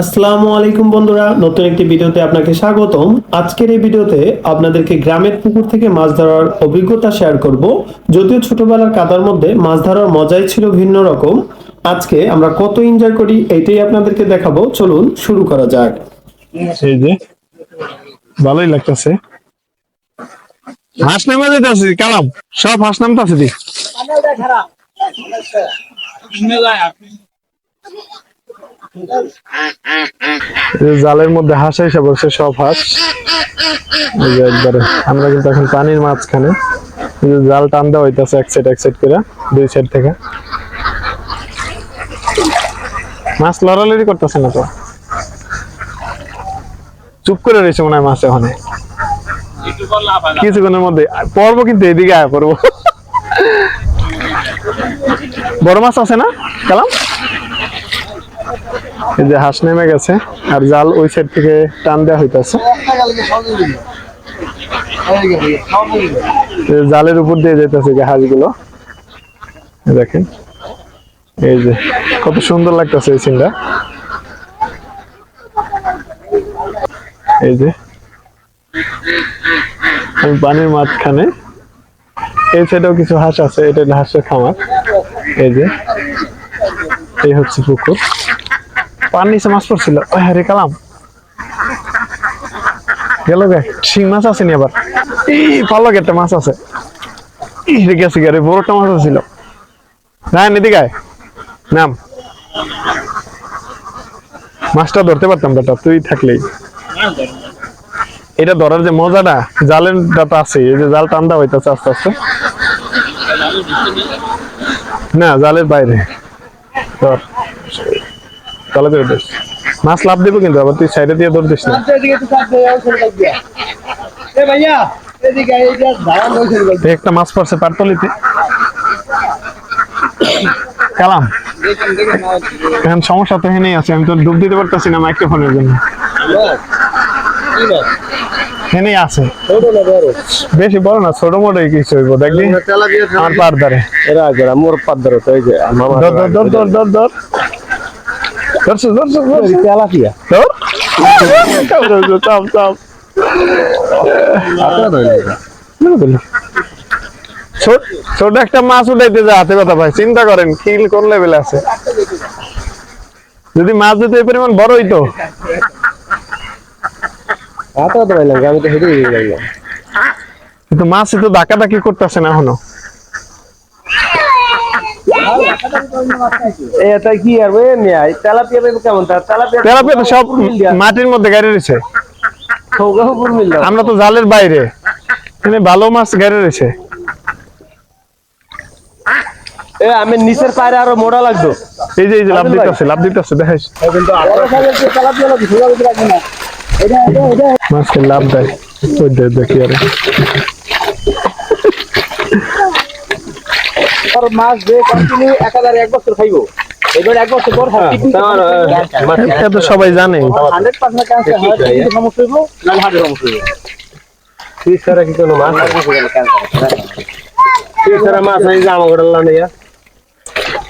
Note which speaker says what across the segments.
Speaker 1: আসসালামু আলাইকুম বন্ধুরা, নতুন একটি ভিডিওতে আপনাকে স্বাগতম। আজকের এই ভিডিওতে আপনাদেরকে গ্রামের পুকুর থেকে মাছ ধরার অভিজ্ঞতা শেয়ার করব। যদিও ছোটবেলার কাদার মধ্যে মাছ ধরার মজাই ছিল ভিন্ন রকম। আজকে আমরা কত এনজয় করি এটাই আপনাদেরকে দেখাবো। চলুন শুরু করা যাক।
Speaker 2: এই যে, ভালোই লাগতেছে। হাঁস নামে যেতেছে কালাম। সব হাঁস এই যে জালের মধ্যে হাঁস এসে বসে সব হাঁস। একবারে, আমরা কিন্তু এখন পানির মাঝখানে। জাল টান দেওয়া হইতেছে এক সাইড এক সাইড করে, দুই সাইড থেকে। মাছ লড়ালড়ি করতেছে না তো? চুপ করে রয়েছে মনে হয় মাছ ওখানে কিছুক্ষণের মধ্যে পড়ব কিন্তু এদিকে আয় পড়ব। বড় মাছ আছে না? কালাম? এই যে হাঁস নেমে গেছে, আর জাল ওই সাইড থেকে টান দেওয়া হইতেছে। জালের উপর দিয়ে যেতেছে যে হাঁসগুলো। দেখেন। এই যে কত সুন্দর লাগতেছে এই সিনটা এই যে আমি পানির মাঝখানে, এই সাইডেও কিছু হাঁস আছে, এটা হাঁসের খামার। এই যে, এই হচ্ছে পুকুর। পার নিচে মাছ পড়ছিল। ওই হ্যাঁ রে কালাম গেল গে, শিং মাছ আছে নি আবার? এই পাল্লা একটা মাছ আছে। গেছে গে বড়টা মাছ ছিল না এদিকে নাম। মাছটা ধরতে পারতাম বেটা, তুই থাকলেই। এটা ধরার যে মজাটা, জালের ডাটা আছে, এই যে জাল টান্দা হইতেছে আস্তে আস্তে। না, জালের বাইরে। ধর। তাহলে ধরে দিস মাছ লাভ দেবো কিন্তু, আবার তুই সাইডে দিয়ে ধরতিস না। একটা মাছ পড়ছে পারতলিতে কালাম। এখন সমস্যা তো হেনেই আছে, আমি তো ডুব দিতে পারতেছি না মাইক্রোফোনের জন্য। হেনেই আছে। বেশি বড় না ছোট মোটো কিছু হইব দেখবি? আমার পার ধারে।
Speaker 3: এরা যারা মোর পাদ্দার তো এই যে
Speaker 2: ধর ধর ধর ধর ধর ধর। ধরছো ধরছো ধরছো
Speaker 3: তেলাপিয়া
Speaker 2: ধর। চাপ চাপ ছোট একটা মাছ উঠাইতে যা হাতে কথা ভাই চিন্তা করেন কিল কোন লেভেলে আছে? যদি মাছ যদি এই পরিমাণ বড় হইতো
Speaker 3: হাতে হাতে পাইলাম আমি তো হেঁটে গেলাম
Speaker 2: কিন্তু মাছ তো ধাক্কা করতেছে না এখনও?
Speaker 3: এটা কি আর ওই মিয়া তেলাপিয়া পাইবো কেমন? তেলাপিয়া
Speaker 2: তেলাপিয়া তো সব মাটির মধ্যে গাড়ি রয়েছে। আমরা তো জালের বাইরে। এখানে ভালো মাছ গাড়ি রয়েছে।
Speaker 3: এ আমি নিচের পায়রে আরও মোড়া লাগতো
Speaker 2: এই যে এই যে লাভ দিতেছে লাভ দিতেছে দেখাইস
Speaker 3: কিন্তু তেলাপিয়া লাগবে না।
Speaker 2: মাছকে লাভ দেয়। ওই দেখি আরে।
Speaker 3: মাছ যে কন্টিনিউ এক হাজার এক বছর খাইবো।
Speaker 2: এটা তো সবাই জানে।
Speaker 3: হয়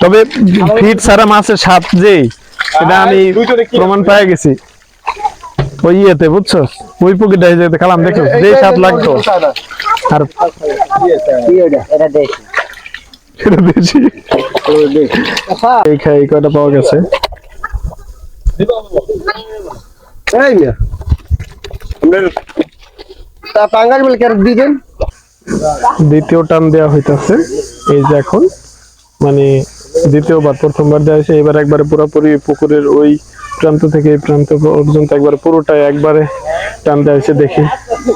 Speaker 2: তবে ফিট সারা মাছের স্বাদ যে এটা আমি প্রমাণ পেয়ে গেছি। ওই ইয়েতে বুঝছ? ওই পুকুরটা যেতে খেলাম দেখো স্বাদ লাগতো। আর
Speaker 3: এটা দেখ
Speaker 2: এটা বেশি এই খাই কয়টা পাওয়া গেছে?
Speaker 3: এই মিয়া তা পাঙ্গাস বলে কেন দিবেন
Speaker 2: দ্বিতীয় টান দেওয়া হইতাছে। এই যে এখন মানে দ্বিতীয়বার প্রথমবার দেওয়া হয়েছে এবার একবারে পুরোপুরি পুকুরের ওই প্রান্ত থেকে এই প্রান্ত পর্যন্ত একবারে পুরোটাই একবারে টানতে হয়েছে দেখি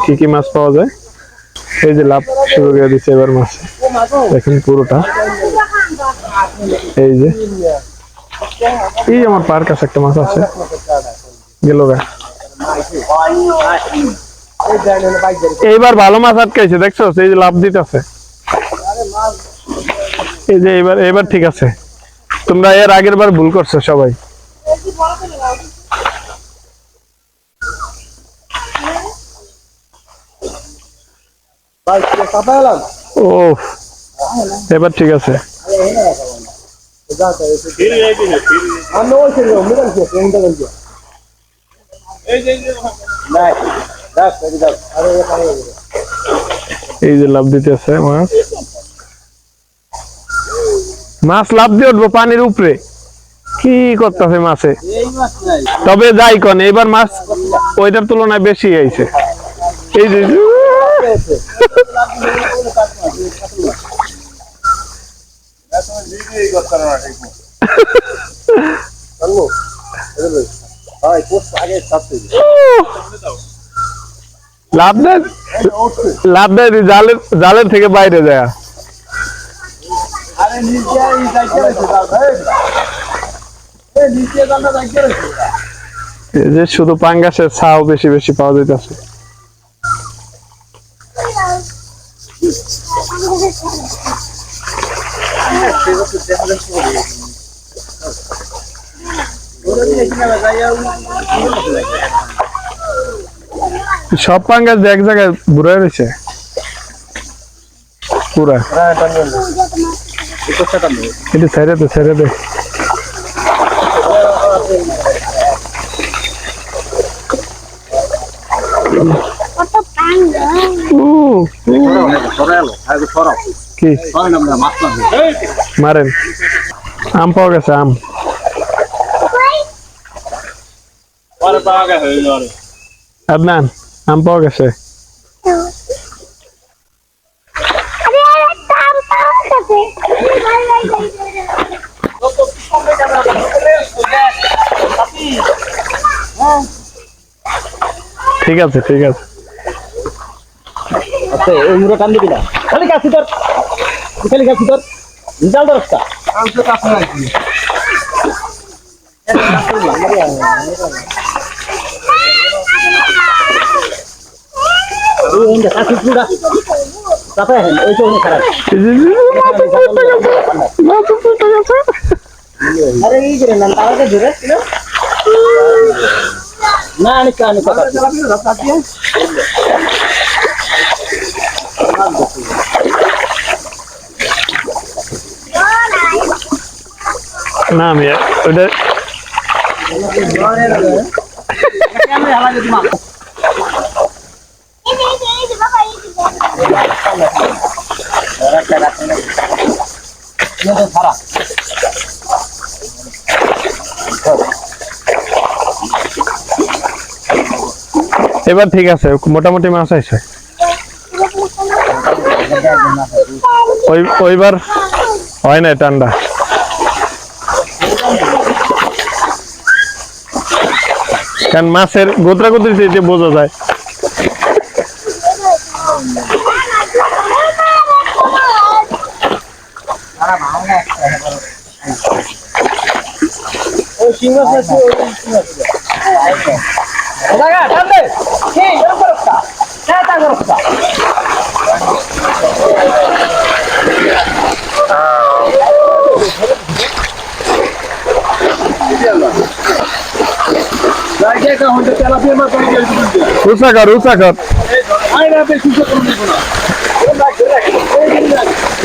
Speaker 2: কি কি মাছ পাওয়া যায়। এই যে লাভ শুরু করে দিচ্ছে এবার মাছ। দেখেন পুরোটা। এই যে। এই আমার পার কাছে একটা মাছ আছে। গেল গা। এইবার ভালো মাছ আটকাইছে, দেখছ? এই যে লাভ দিতেছে। এই যে এবার এবার ঠিক আছে। তোমরা এর আগের বার ভুল করছ সবাই। এবার ঠিক আছে। এই যে লাভ দিতেছে মাছ মাছ লাভ দিয়ে উঠবো পানির উপরে। কি করতেছে মাছে? তবে যাই কন এবার মাছ ওইটার তুলনায় বেশি আইছে। এই যে লাভ দেয় লাভ দেয় জালের থেকে বাইরে যায়। যে শুধু পাঙ্গাসের ছাও বেশি বেশি পাওয়া যাইতেছে। সব পাঙ্গাস এক জায়গায় ঘুরে রয়েছে। পুরা।
Speaker 3: হ্যাঁ
Speaker 2: এটা ছেড়ে দে ছেড়ে দে
Speaker 4: কত পাঙ্গা
Speaker 2: উ, উ,
Speaker 3: সরালো আগে সরাও
Speaker 2: কি
Speaker 3: সরাই না মাছ না
Speaker 2: মারেন। আম পাওয়া গেছে আম। আদনান আম পাওয়া গেছে।
Speaker 4: আরে আম পাওয়া গেছে।
Speaker 2: ঠিক আছে ঠিক আছে।
Speaker 3: আচ্ছা ওই মুড়ো টান দিবি না। খালি কাছি তোর খালি কাছি তোর জাল দর রাস্তা। আমি কাছে
Speaker 2: এই গেছে।
Speaker 3: আরে এই যে না তারাকে ধরে না আমি কানে কথা
Speaker 2: না আমি ওইটা এবার ঠিক আছে মোটামুটি মাছ আছে ওই ওইবার হয় না ঠান্ডা। কারণ মাছের গোত্রা গোত্রি যে বোঝা যায়।
Speaker 3: ওই সিংহ আছে ওই সিংহ আছে। না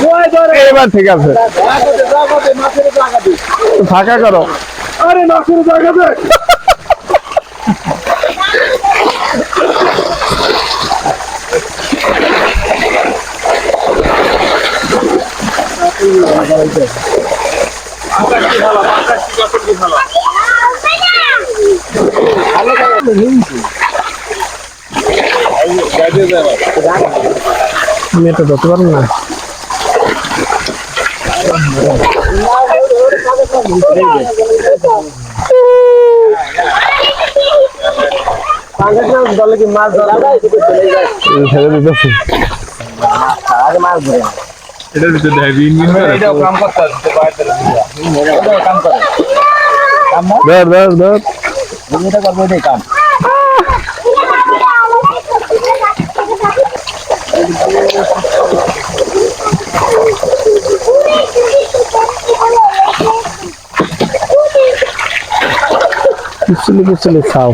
Speaker 3: ওই ধরে
Speaker 2: এবার ঠিক আছে। ফাঁকা করো।
Speaker 3: আরে মাছের জাগাতে
Speaker 2: আমি এটা ধরতে পারব না।
Speaker 3: কি মাছ ধরা যায় মাছ ধরে
Speaker 2: এটার ভিতরে ঢাবি
Speaker 3: এটাও কাম করতে হবে কাম করে। কাম এটা করব কাম।
Speaker 2: পিছলে পিছলে খাও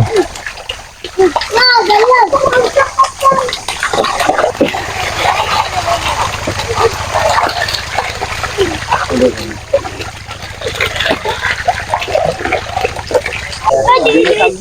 Speaker 3: ধরো দি কারও, এমনি এই করে ধরো।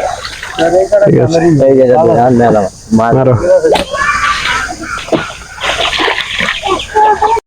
Speaker 3: ঠিক আছে। মারো।